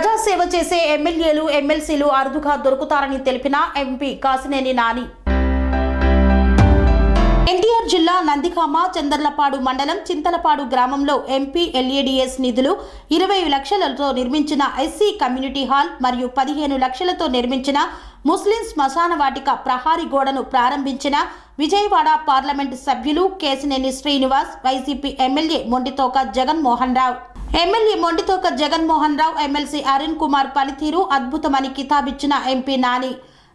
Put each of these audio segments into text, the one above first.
ప్రజాసేవ చేసే ఎమ్మెల్యేలు ఎమ్మెల్సీలు అరుదుగా దొరుకుతారని తెలిపిన ఎంపీ కాసినేని నాని. ఎన్టీఆర్ జిల్లా నందికామ చందర్లపాడు మండలం చింతలపాడు గ్రామంలో ఎంపీ ఎల్ఏడిఎస్ నిధులు ఇరవై లక్షలతో నిర్మించిన ఎస్సీ కమ్యూనిటీ హాల్ మరియు పదిహేను లక్షలతో నిర్మించిన ముస్లిం శ్మశాన వాటిక ప్రహారీ గోడను ప్రారంభించిన విజయవాడ పార్లమెంటు సభ్యులు Kesineni Srinivas YCP MLA Monditoka Jaganmohan Rao. MLA Monditoka Jaganmohan Rao MLC Arun Kumar పనితీరు అద్భుతమని కితాబిచ్చిన MP Nani.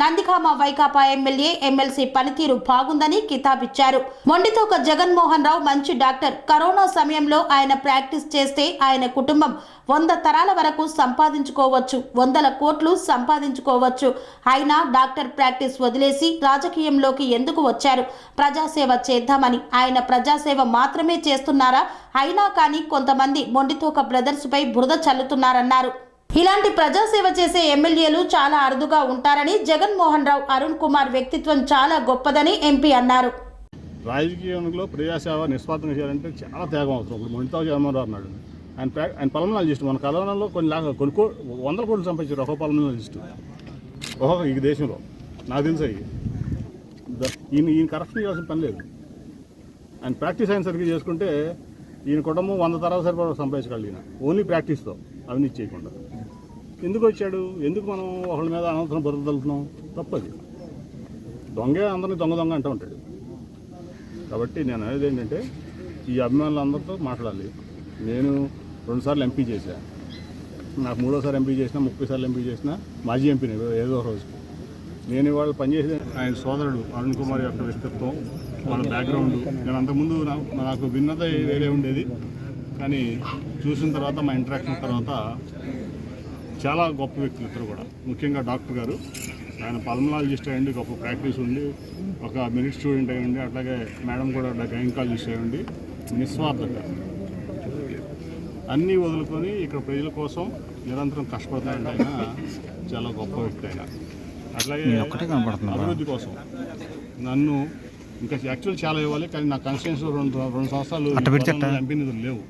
Nandigama Vaikapa MLA MLC పనితీరు బాగుందని కితాబిచ్చారు. మొండితోక జగన్మోహన్ రావు మంచి డాక్టర్. కరోనా సమయంలో ఆయన ప్రాక్టీస్ చేస్తే ఆయన కుటుంబం వంద తరాల వరకు సంపాదించుకోవచ్చు వందల కోట్లు సంపాదించుకోవచ్చు. అయినా డాక్టర్ ప్రాక్టీస్ వదిలేసి రాజకీయంలోకి ఎందుకు వచ్చారు? ప్రజాసేవ చేద్దామని ఆయన ప్రజాసేవ మాత్రమే చేస్తున్నారా? అయినా కానీ కొంతమంది మొండితోక బ్రదర్స్పై బురద చల్లుతున్నారన్నారు. ఇలాంటి ప్రజాసేవ చేసే ఎమ్మెల్యేలు చాలా అరుదుగా ఉంటారని జగన్మోహన్ రావు అరుణ్ కుమార్ వ్యక్తిత్వం చాలా గొప్పదని ఎంపీ అన్నారు. రాజకీయంలో ప్రజాసేవ నిస్వార్థంగా చేయాలంటే చాలా త్యాగం అవసరం. ఇప్పుడు మణితా జగన్మోహన్ అన్నాడు. ఆయన ఆయన ఆయన పలమనాలజిస్ట్ మన కరోనాలో కొన్ని లాగా కొన్ని కో వందల కోట్లు సంపాదించారు ఒక పలమనాలజిస్ట్ ఒక్కొక్క ఈ దేశంలో. నాకు తెలుసు ఈయన ఈయన కరప్షన్ చేయాల్సిన పని లేదు. ఆయన ప్రాక్టీస్ అయిన సరిగ్గా చేసుకుంటే ఈయన కుటుంబం వంద తరాల సరిపడా సంపాదించగలడు ఈయన ఓన్లీ ప్రాక్టీస్తో అవినీతి చేయకుండా. ఎందుకు వచ్చాడు? ఎందుకు మనం ఒకళ్ళ మీద అనవసరం బతుకుతలుతున్నాం తప్పది. దొంగే అందరినీ దొంగ దొంగ అంటూ ఉంటాడు. కాబట్టి నేను అనేది ఏంటంటే ఈ అభిమానులందరితో మాట్లాడాలి. నేను రెండుసార్లు ఎంపీ చేశా. నాకు మూడోసారి ఎంపీ చేసిన ముప్పై సార్లు ఎంపీ చేసిన మాజీ ఎంపీని ఏదో రోజు నేను ఇవాళ పనిచేసే ఆయన సోదరుడు అరుణ్ కుమార్ యొక్క వ్యక్తిత్వం వాళ్ళ బ్యాక్గ్రౌండ్ నేను అంతకుముందు నాకు భిన్నత వేరే ఉండేది. కానీ చూసిన తర్వాత మా ఇంటరాక్షన్ తర్వాత చాలా గొప్ప వ్యక్తులు ఇద్దరు కూడా. ముఖ్యంగా డాక్టర్ గారు. ఆయన పల్మనాలజిస్ట్ అయ్యండి గొప్ప ప్రాక్టీస్ ఉండి ఒక మెరిట్ స్టూడెంట్ అయ్యండి అట్లాగే మేడం కూడా గైనకాలజిస్ట్ అయ్యండి నిస్వార్థంగా. అన్నీ వదులుకొని ఇక్కడ ప్రజల కోసం నిరంతరం కష్టపడతాయంటే ఆయన చాలా గొప్ప వ్యక్తి ఆయన. అట్లాగే అభివృద్ధి కోసం. నన్ను ఇంకా యాక్చువల్ చాలా ఇవ్వాలి కానీ నా కాన్స్టిట్యూన్స్ రెండు రెండు సంవత్సరాలు ఎంపీ నిధులు లేవు.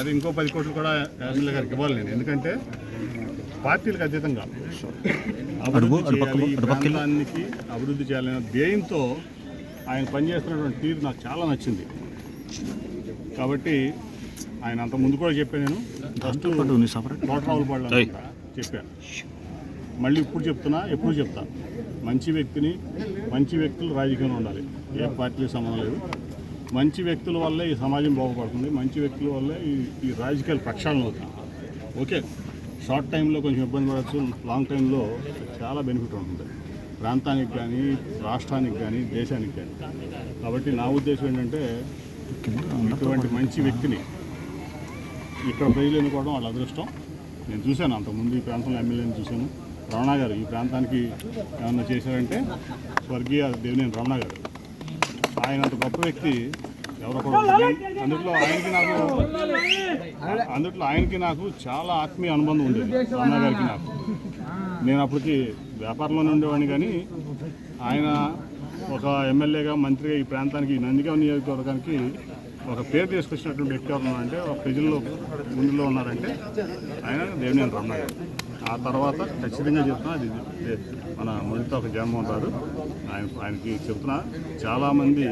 అది ఇంకో పది కోట్లు కూడా ఎమ్మెల్యే గారికి ఇవ్వాలి నేను. ఎందుకంటే పార్టీలకు అతీతంగా. ప్రాంతానికి అభివృద్ధి చేయాలనే ధ్యేయంతో ఆయన పనిచేస్తున్నటువంటి తీరు నాకు చాలా నచ్చింది. కాబట్టి ఆయన అంత ముందు కూడా చెప్పాను నేను. ఫస్ట్ కోటరావులపాడు చెప్పాను. మళ్ళీ ఇప్పుడు చెప్తున్నా ఎప్పుడు చెప్తా. మంచి వ్యక్తిని మంచి వ్యక్తులు రాజకీయంలో ఉండాలి. ఏ పార్టీకి సంబంధం లేదు. మంచి వ్యక్తుల వల్లే ఈ సమాజం బాగుపడుతుంది. మంచి వ్యక్తుల వల్లే ఈ ఈ రాజకీయాలు ప్రక్షాళన అవుతుంది ఓకే? షార్ట్ టైంలో కొంచెం ఇబ్బంది పడవచ్చు లాంగ్ టైంలో చాలా బెనిఫిట్ ఉంటుంది. ప్రాంతానికి కానీ రాష్ట్రానికి కానీ దేశానికి కానీ. కాబట్టి నా ఉద్దేశం ఏంటంటే ఇటువంటి మంచి వ్యక్తిని ఇక్కడ ప్రజలు ఎన్నుకోవడం వాళ్ళ అదృష్టం. నేను చూశాను అంతకుముందు ఈ ప్రాంతంలో ఎమ్మెల్యేని చూశాను. రమణ గారు ఈ ప్రాంతానికి ఏమన్నా చేశారంటే స్వర్గీయ దేవినేని రమణ గారు. ఆయన అంత గొప్ప వ్యక్తి. అందుట్లో ఆయనకి నాకు అందుట్లో ఆయనకి నాకు చాలా ఆత్మీయ అనుబంధం ఉండేది. రమణ గారికి నాకు. నేను అప్పటికి వ్యాపారంలోనే ఉండేవాడిని కానీ ఆయన ఒక ఎమ్మెల్యేగా మంత్రిగా ఈ ప్రాంతానికి నందిగా నియోజకవర్గానికి ఒక పేరు తీసుకొచ్చినటువంటి వ్యక్తి ఎవరు ఉన్నారంటే ఒక ప్రజల్లో ముందులో ఉన్నారంటే ఆయన దేవినేని రమణ గారు. ఆ తర్వాత ఖచ్చితంగా చెప్తున్నా అది ఇది. మన మొదటితో ఒక జగన్మోహన్ ఉంటారు ఆయన ఆయనకి చెప్తున్నా చాలామంది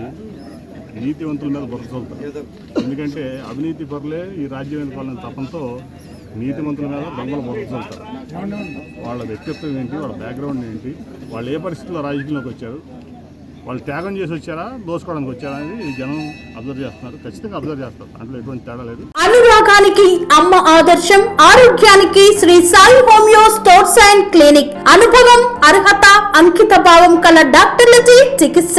నీతివంతుల మీద బుర్ర చల్లుతారు ఎందుకంటే అవినీతి పరులే ఈ రాజ్యం ఎన్నుకోవాలని తపంతో నీతివంతుల మీద దొంగలు బుర్ర చల్లుతారు వాళ్ళ వ్యక్తిత్వం ఏంటి వాళ్ళ బ్యాక్గ్రౌండ్ ఏంటి వాళ్ళు ఏ పరిస్థితుల్లో రాజకీయంలోకి వచ్చారు వాళ్ళు త్యాగం చేసి వచ్చారా దోసుకోవడానికి వచ్చారా అనేది జనం అబ్జర్వ్ చేస్తున్నారు. ఖచ్చితంగా అబ్జర్వ్ చేస్తారు. అందులో ఎటువంటి తేడా లేదు. అనురాగానికి అమ్మ ఆదర్శం ఆరోగ్యానికి Shri Sai homeo sports and clinic. అనుభవం అర్హత అంకిత భావం కల డాక్టర్లచే చికిత్స.